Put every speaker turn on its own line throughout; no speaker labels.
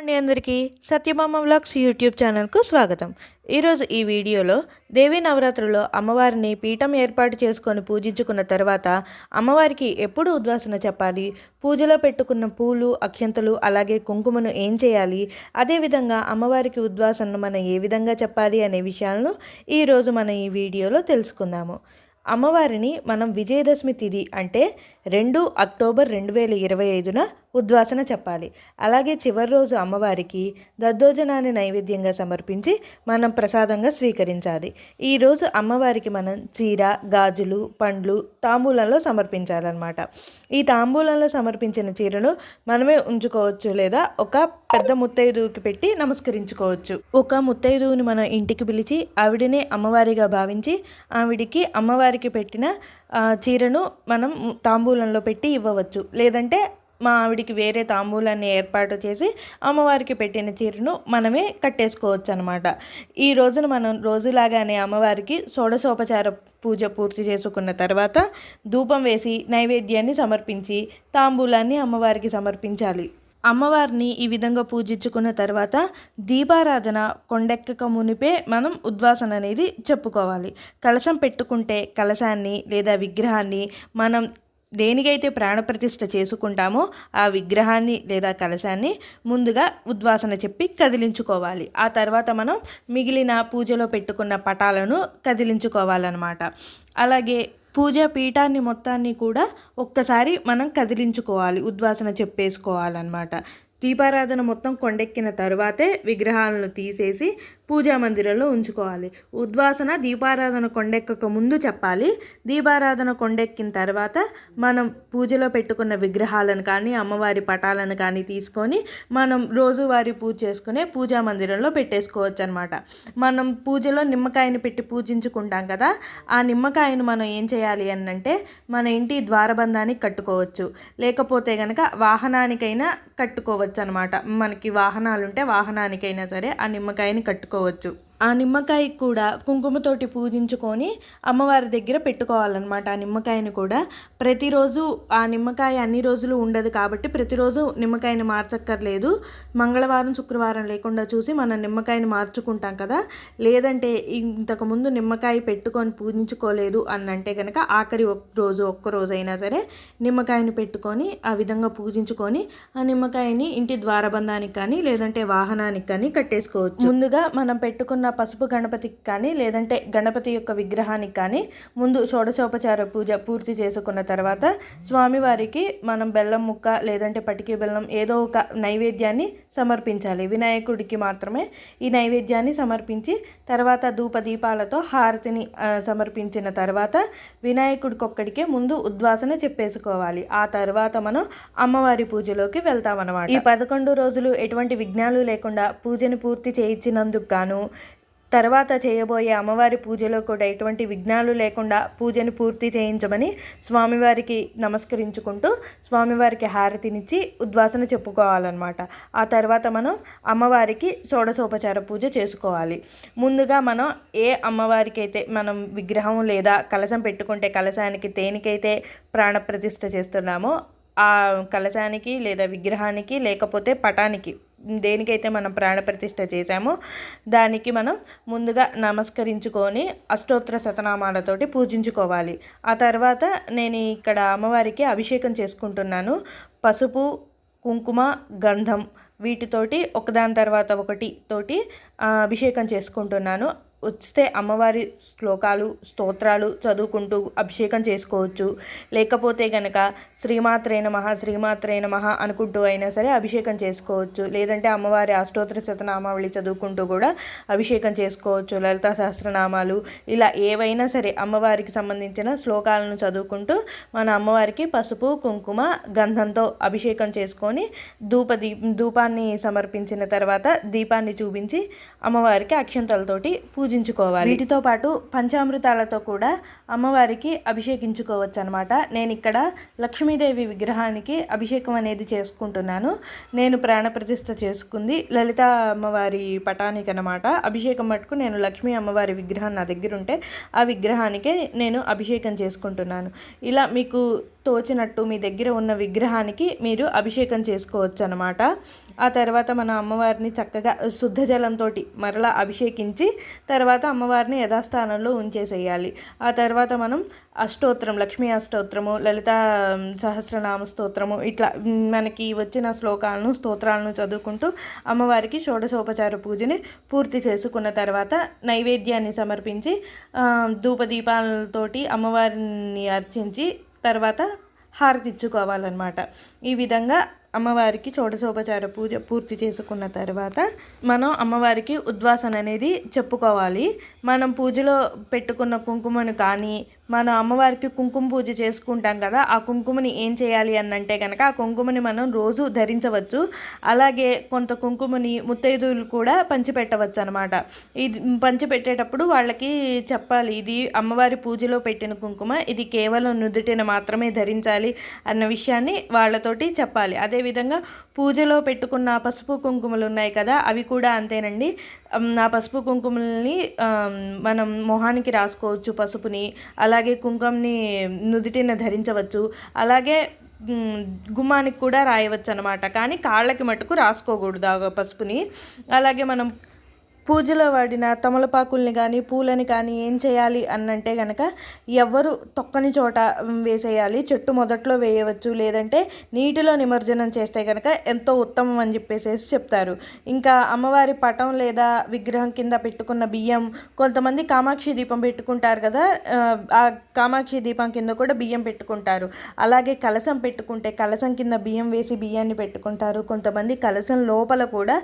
అండి అందరికీ. Satyabhama vlogs YouTube ఛానల్కు స్వాగతం. ఈరోజు ఈ వీడియోలో దేవీ నవరాత్రుల్లో అమ్మవారిని పీఠం ఏర్పాటు చేసుకొని పూజించుకున్న తర్వాత అమ్మవారికి ఎప్పుడు ఉద్వాసన చెప్పాలి? పూజలో పెట్టుకున్న పూలు అక్షంతలు అలాగే కుంకుమను ఏం చేయాలి? అదేవిధంగా అమ్మవారికి ఉద్వాసనను మనం ఏ విధంగా చెప్పాలి అనే విషయాలను ఈరోజు మనం ఈ వీడియోలో తెలుసుకుందాము. అమ్మవారిని మనం విజయదశమి తిథి అంటే రెండు అక్టోబర్ రెండు వేల ఇరవై ఐదున ఉద్వాసన చెప్పాలి. అలాగే చివరి రోజు అమ్మవారికి దద్దోజనాన్ని నైవేద్యంగా సమర్పించి మనం ప్రసాదంగా స్వీకరించాలి. ఈరోజు అమ్మవారికి మనం చీర గాజులు పండ్లు తాంబూలంలో సమర్పించాలన్నమాట. ఈ తాంబూలంలో సమర్పించిన చీరను మనమే ఉంచుకోవచ్చు లేదా ఒక పెద్ద ముత్తైదువుకి పెట్టి నమస్కరించుకోవచ్చు. ఒక ముత్తైదువుని మనం ఇంటికి పిలిచి ఆవిడనే అమ్మవారిగా భావించి ఆవిడికి అమ్మవారికి పెట్టిన చీరను మనం తాంబూలంలో పెట్టి ఇవ్వవచ్చు. లేదంటే మా ఆవిడికి వేరే తాంబూలాన్ని ఏర్పాటు చేసి అమ్మవారికి పెట్టిన చీరను మనమే కట్టేసుకోవచ్చు అనమాట ఈ రోజున మనం రోజులాగానే అమ్మవారికి షోడశోపచార పూజ పూర్తి చేసుకున్న తర్వాత ధూపం వేసి నైవేద్యాన్ని సమర్పించి తాంబూలాన్ని అమ్మవారికి సమర్పించాలి. అమ్మవారిని ఈ విధంగా పూజించుకున్న తర్వాత దీపారాధన కొండెక్కక మునిపే మనం ఉద్వాసన అనేది చెప్పుకోవాలి. కలశం పెట్టుకుంటే కలశాన్ని లేదా విగ్రహాన్ని మనం దేనికైతే ప్రాణప్రతిష్ఠ చేసుకుంటామో ఆ విగ్రహాన్ని లేదా కలశాన్ని ముందుగా ఉద్వాసన చెప్పి కదిలించుకోవాలి. ఆ తర్వాత మనం మిగిలిన పూజలో పెట్టుకున్న పటాలను కదిలించుకోవాలన్నమాట. అలాగే పూజా పీఠాన్ని మొత్తాన్ని కూడా ఒక్కసారి మనం కదిలించుకోవాలి ఉద్వాసన చెప్పేసుకోవాలన్నమాట. దీపారాధన మొత్తం కొండెక్కిన తర్వాతే విగ్రహాలను తీసేసి పూజా మందిరంలో ఉంచుకోవాలి. ఉద్వాసన దీపారాధన కొండెక్కక ముందు చెప్పాలి. దీపారాధన కొండెక్కిన తర్వాత మనం పూజలో పెట్టుకున్న విగ్రహాలను కానీ అమ్మవారి పటాలను కానీ తీసుకొని మనం రోజువారీ పూజ చేసుకునే పూజా మందిరంలో పెట్టేసుకోవచ్చు అనమాట మనం పూజలో నిమ్మకాయని పెట్టి పూజించుకుంటాం కదా ఆ నిమ్మకాయను మనం ఏం చేయాలి అనంటే మన ఇంటి ద్వారబంధానికి కట్టుకోవచ్చు. లేకపోతే కనుక వాహనానికైనా కట్టుకోవచ్చు. అనమాట మనకి వాహనాలు ఉంటే వాహనానికైనా సరే ఆ నిమ్మకాయని కట్టుకోవచ్చు. ఆ నిమ్మకాయ కూడా కుంకుమతోటి పూజించుకొని అమ్మవారి దగ్గర పెట్టుకోవాలన్నమాట. ఆ నిమ్మకాయని కూడా ప్రతిరోజు ఆ నిమ్మకాయ అన్ని రోజులు ఉండదు కాబట్టి ప్రతిరోజు నిమ్మకాయని మార్చక్కర్లేదు. మంగళవారం శుక్రవారం లేకుండా చూసి మనం నిమ్మకాయని మార్చుకుంటాం కదా. లేదంటే ఇంతకుముందు నిమ్మకాయ పెట్టుకొని పూజించుకోలేదు అని అంటే కనుక ఆఖరి ఒక్క రోజు ఒక్క రోజు అయినా సరే నిమ్మకాయని పెట్టుకొని ఆ విధంగా పూజించుకొని ఆ నిమ్మకాయని ఇంటి ద్వారబంధానికి కానీ లేదంటే వాహనానికి కానీ కట్టేసుకోవచ్చు. ముందుగా మనం పెట్టుకున్న పసుపు గణపతికి కానీ లేదంటే గణపతి యొక్క విగ్రహానికి కానీ ముందు షోడశోపచార పూజ పూర్తి చేసుకున్న తర్వాత స్వామివారికి మనం బెల్లం ముక్క లేదంటే పటికి బెల్లం ఏదో ఒక నైవేద్యాన్ని సమర్పించాలి. వినాయకుడికి మాత్రమే ఈ నైవేద్యాన్ని సమర్పించి తర్వాత ధూప దీపాలతో హారతిని సమర్పించిన తర్వాత వినాయకుడికి ఒక్కడికే ముందు ఉద్వాసన చెప్పేసుకోవాలి. ఆ తర్వాత మనం అమ్మవారి పూజలోకి వెళ్తామన్నమాట. ఈ పదకొండు రోజులు ఎటువంటి విఘ్నాలు లేకుండా పూజని పూర్తి చేయించినందుకు గాను తర్వాత చేయబోయే అమ్మవారి పూజలో కూడా ఎటువంటి విఘ్నాలు లేకుండా పూజని పూర్తి చేయించమని స్వామివారికి నమస్కరించుకుంటూ స్వామివారికి హారతినిచ్చి ఉద్వాసన చెప్పుకోవాలన్నమాట. ఆ తర్వాత మనం అమ్మవారికి షోడశోపచార పూజ చేసుకోవాలి. ముందుగా మనం ఏ అమ్మవారికి అయితే మనం విగ్రహం లేదా కలశం పెట్టుకుంటే కలశానికి దేనికైతే ప్రాణప్రతిష్ఠ చేస్తున్నామో ఆ కలశానికి లేదా విగ్రహానికి లేకపోతే పటానికి దేనికైతే మనం ప్రాణప్రతిష్ఠ చేశామో దానికి మనం ముందుగా నమస్కరించుకొని అష్టోత్తర శతనామాలతోటి పూజించుకోవాలి. ఆ తర్వాత నేను ఇక్కడ అమ్మవారికి అభిషేకం చేసుకుంటున్నాను. పసుపు కుంకుమ గంధం వీటితోటి ఒకదాని తర్వాత ఒకటి తోటి అభిషేకం చేసుకుంటున్నాను. వస్తే అమ్మవారి శ్లోకాలు స్తోత్రాలు చదువుకుంటూ అభిషేకం చేసుకోవచ్చు. లేకపోతే గనక శ్రీమాత్రే నమ శ్రీమాత్రే నమ అనుకుంటూ అయినా సరే అభిషేకం చేసుకోవచ్చు. లేదంటే అమ్మవారి అష్టోత్తర శతనామావళి చదువుకుంటూ కూడా అభిషేకం చేసుకోవచ్చు. లలితా సహస్రనామాలు ఇలా ఏవైనా సరే అమ్మవారికి సంబంధించిన శ్లోకాలను చదువుకుంటూ మన అమ్మవారికి పసుపు కుంకుమ గంధంతో అభిషేకం చేసుకొని ధూప దీ ధూపాన్ని సమర్పించిన తర్వాత దీపాన్ని చూపించి అమ్మవారికి అక్షంతలతోటి పూజ పూజించుకోవాలి. వీటితో పాటు పంచామృతాలతో కూడా అమ్మవారికి అభిషేకించుకోవచ్చు అనమాట నేను ఇక్కడ లక్ష్మీదేవి విగ్రహానికి అభిషేకం అనేది చేసుకుంటున్నాను. నేను ప్రాణప్రతిష్ఠ చేసుకుంది లలిత అమ్మవారి పటానికి అనమాట అభిషేకం మటుకు నేను లక్ష్మీ అమ్మవారి విగ్రహం నా దగ్గర ఉంటే ఆ విగ్రహానికే నేను అభిషేకం చేసుకుంటున్నాను. ఇలా మీకు తోచినట్టు మీ దగ్గర ఉన్న విగ్రహానికి మీరు అభిషేకం చేసుకోవచ్చు అనమాట ఆ తర్వాత మన అమ్మవారిని చక్కగా శుద్ధ జలంతో మరలా అభిషేకించి తర్వాత అమ్మవారిని యథాస్థానంలో ఉంచేసేయాలి. ఆ తర్వాత మనం అష్టోత్తరం లక్ష్మీ అష్టోత్తరము లలిత సహస్రనామ స్తోత్రము ఇట్లా మనకి వచ్చిన శ్లోకాలను స్తోత్రాలను చదువుకుంటూ అమ్మవారికి షోడశోపచార పూజని పూర్తి చేసుకున్న తర్వాత నైవేద్యాన్ని సమర్పించి ధూపదీపాలతోటి అమ్మవారిని అర్చించి తర్వాత హారతి ఇచ్చుకోవాలన్నమాట. ఈ విధంగా అమ్మవారికి చోడశోపచార పూజ పూర్తి చేసుకున్న తర్వాత మనం అమ్మవారికి ఉద్వాసన అనేది చెప్పుకోవాలి. మనం పూజలో పెట్టుకున్న కుంకుమను కానీ మనం అమ్మవారికి కుంకుమ పూజ చేసుకుంటాం కదా ఆ కుంకుమని ఏం చేయాలి అన్నంటే కనుక ఆ కుంకుమని మనం రోజు ధరించవచ్చు. అలాగే కొంత కుంకుమని ముత్తైదువులు కూడా పంచిపెట్టవచ్చు అనమాట ఇది పంచిపెట్టేటప్పుడు వాళ్ళకి చెప్పాలి ఇది అమ్మవారి పూజలో పెట్టిన కుంకుమ ఇది కేవలం నుదుటిన మాత్రమే ధరించాలి అన్న విషయాన్ని వాళ్ళతోటి చెప్పాలి. అదే అదేవిధంగా పూజలో పెట్టుకున్న పసుపు కుంకుమలు ఉన్నాయి కదా అవి కూడా అంతేనండి. ఆ పసుపు కుంకుమల్ని మనం మొహానికి రాసుకోవచ్చు పసుపుని అలాగే కుంకుమని నుదుటిన ధరించవచ్చు అలాగే గుమ్మానికి కూడా రాయవచ్చు అనమాట కానీ కాళ్ళకి మటుకు రాసుకోకూడదు ఆ పసుపుని. అలాగే మనం పూజలో వాడిన తమలపాకుల్ని కానీ పూలని కానీ ఏం చేయాలి అన్నంటే కనుక ఎవ్వరు తొక్కని చోట వేసేయాలి. చెట్టు మొదట్లో వేయవచ్చు. లేదంటే నీటిలో నిమజ్జనం చేస్తే కనుక ఎంతో ఉత్తమం అని చెప్పేసి చెప్తారు. ఇంకా అమ్మవారి పటం లేదా విగ్రహం కింద పెట్టుకున్న బియ్యం కొంతమంది కామాక్షి దీపం పెట్టుకుంటారు కదా ఆ కామాక్షి దీపం కింద కూడా బియ్యం పెట్టుకుంటారు. అలాగే కలసం పెట్టుకుంటే కలసం కింద బియ్యం వేసి బియ్యాన్ని పెట్టుకుంటారు. కొంతమంది కలసం లోపల కూడా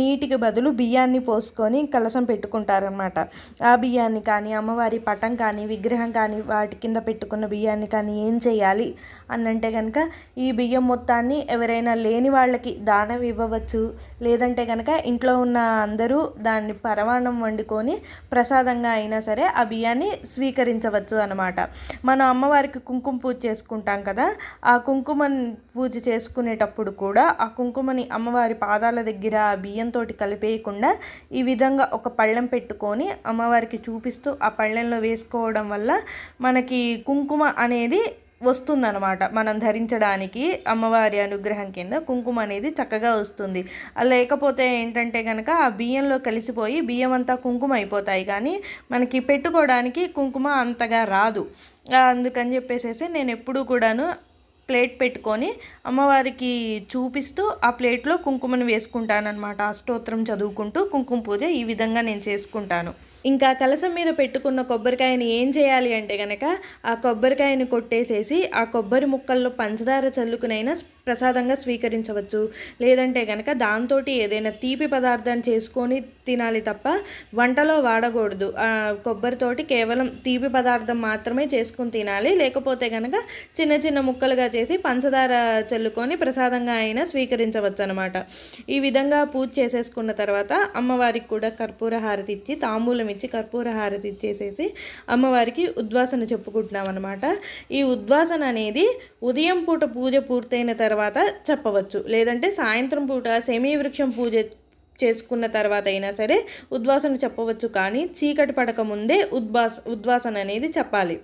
నీటికి బదులు బియ్యాన్ని పోసుకొని తీసుకొని కలసం పెట్టుకుంటారనమాట ఆ బియ్యాన్ని కానీ అమ్మవారి పటం కానీ విగ్రహం కానీ వాటి కింద పెట్టుకున్న బియ్యాన్ని కానీ ఏం చేయాలి? అనంటే కనుక ఈ బియ్యం మొత్తాన్ని ఎవరైనా లేని వాళ్ళకి దానం ఇవ్వవచ్చు. లేదంటే కనుక ఇంట్లో ఉన్న అందరూ దాన్ని పరమాణం వండుకొని ప్రసాదంగా అయినా సరే ఆ బియ్యాన్ని స్వీకరించవచ్చు అనమాట మనం అమ్మవారికి కుంకుమ పూజ చేసుకుంటాం కదా ఆ కుంకుమని పూజ చేసుకునేటప్పుడు కూడా ఆ కుంకుమని అమ్మవారి పాదాల దగ్గర ఆ బియ్యంతో కలిపేయకుండా ఈ విధంగా ఒక పళ్ళెం పెట్టుకొని అమ్మవారికి చూపిస్తూ ఆ పళ్ళెంలో వేసుకోవడం వల్ల మనకి కుంకుమ అనేది వస్తుందన్నమాట. మనం ధరించడానికి అమ్మవారి అనుగ్రహం కింద కుంకుమ అనేది చక్కగా వస్తుంది. లేకపోతే ఏంటంటే కనుక ఆ బియ్యంలో కలిసిపోయి బియ్యం అంతా కుంకుమ అయిపోతాయి. కానీ మనకి పెట్టుకోవడానికి కుంకుమ అంతగా రాదు. అందుకని చెప్పేసేసి నేను ఎప్పుడూ కూడాను ప్లేట్ పెట్టుకొని అమ్మవారికి చూపిస్తూ ఆ ప్లేట్లో కుంకుమను వేసుకుంటానమాట అష్టోత్తరం చదువుకుంటూ కుంకుమ పూజ ఈ విధంగా నేను చేసుకుంటాను. ఇంకా కలసం మీద పెట్టుకున్న కొబ్బరికాయని ఏం చేయాలి అంటే కనుక ఆ కొబ్బరికాయని కొట్టేసేసి ఆ కొబ్బరి ముక్కల్లో పంచదార చల్లుకునైనా ప్రసాదంగా స్వీకరించవచ్చు. లేదంటే కనుక దాంతో ఏదైనా తీపి పదార్థాన్ని చేసుకొని తినాలి తప్ప వంటలో వాడకూడదు. కొబ్బరితోటి కేవలం తీపి పదార్థం మాత్రమే చేసుకుని తినాలి. లేకపోతే కనుక చిన్న చిన్న ముక్కలుగా చేసి పంచదార చల్లుకొని ప్రసాదంగా అయినా స్వీకరించవచ్చు అనమాట ఈ విధంగా పూజ చేసేసుకున్న తర్వాత అమ్మవారికి కూడా కర్పూర హారతి ఇచ్చి తాంబూలం ఇచ్చి కర్పూర హారతి ఇచ్చేసేసి అమ్మవారికి ఉద్వాసన చెప్పుకుంటున్నాం అనమాట ఈ ఉద్వాసన అనేది ఉదయం పూట పూజ పూర్తయిన తర్వాత తర్వాత చెప్పవచ్చు. లేదంటే సాయంత్రం పూట సెమీ వృక్షం పూజ చేసుకున్న తర్వాత అయినా సరే ఉద్వాసన చెప్పవచ్చు. కానీ చీకటి పడక ముందే ఉద్వాస ఉద్వాసన అనేది చెప్పాలి.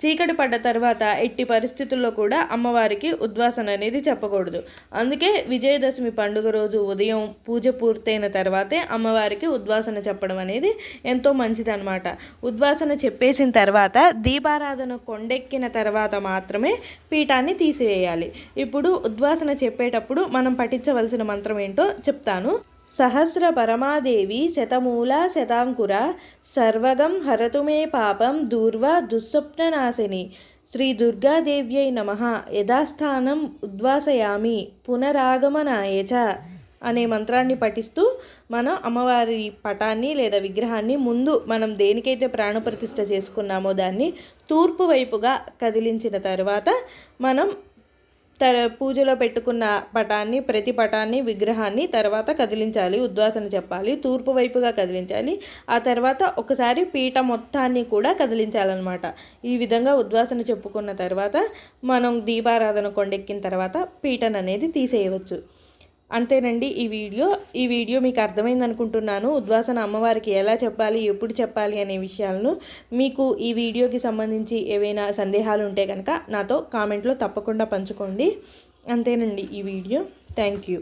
చీకటి పడ్డ తర్వాత ఎట్టి పరిస్థితుల్లో కూడా అమ్మవారికి ఉద్వాసన అనేది చెప్పకూడదు. అందుకే విజయదశమి పండుగ రోజు ఉదయం పూజ పూర్తయిన తర్వాతే అమ్మవారికి ఉద్వాసన చెప్పడం అనేది ఎంతో మంచిదన్నమాట. ఉద్వాసన చెప్పేసిన తర్వాత దీపారాధన కొండెక్కిన తర్వాత మాత్రమే పీఠాన్ని తీసివేయాలి. ఇప్పుడు ఉద్వాసన చెప్పేటప్పుడు మనం పఠించవలసిన మంత్రం ఏంటో చెప్తాను. సహస్ర పరమాదేవి శతమూల శతాంకుర సర్వగం హరతు మే పాపం దూర్వ దుస్వప్ననాశిని శ్రీ దుర్గాదేవ్యై నమ. యథాస్థానం ఉద్వాసయామి. పునరాగమనాయ చ. అనే మంత్రాన్ని పఠిస్తూ మనం అమ్మవారి పటాన్ని లేదా విగ్రహాన్ని ముందు మనం దేనికైతే ప్రాణప్రతిష్ఠ చేసుకున్నామో దాన్ని తూర్పు వైపుగా కదిలించిన తర్వాత మనం తర పూజలో పెట్టుకున్న పటాన్ని ప్రతి పటాన్ని విగ్రహాన్ని తర్వాత కదిలించాలి ఉద్వాసన చెప్పాలి తూర్పు వైపుగా కదిలించాలి. ఆ తర్వాత ఒకసారి పీట మొత్తాన్ని కూడా కదిలించాలన్నమాట. ఈ విధంగా ఉద్వాసన చెప్పుకున్న తర్వాత మనం దీపారాధన కొండెక్కిన తర్వాత పీటను అనేది తీసేయవచ్చు. అంతేనండి ఈ వీడియో ఈ వీడియో మీకు అర్థమైంది అనుకుంటున్నాను. ఉద్వాసన అమ్మవారికి ఎలా చెప్పాలి ఎప్పుడు చెప్పాలి అనే విషయాలను మీకు ఈ వీడియోకి సంబంధించి ఏవైనా సందేహాలు ఉంటే కనుక నాతో కామెంట్లో తప్పకుండా పంచుకోండి. అంతేనండి ఈ వీడియో. Thank you.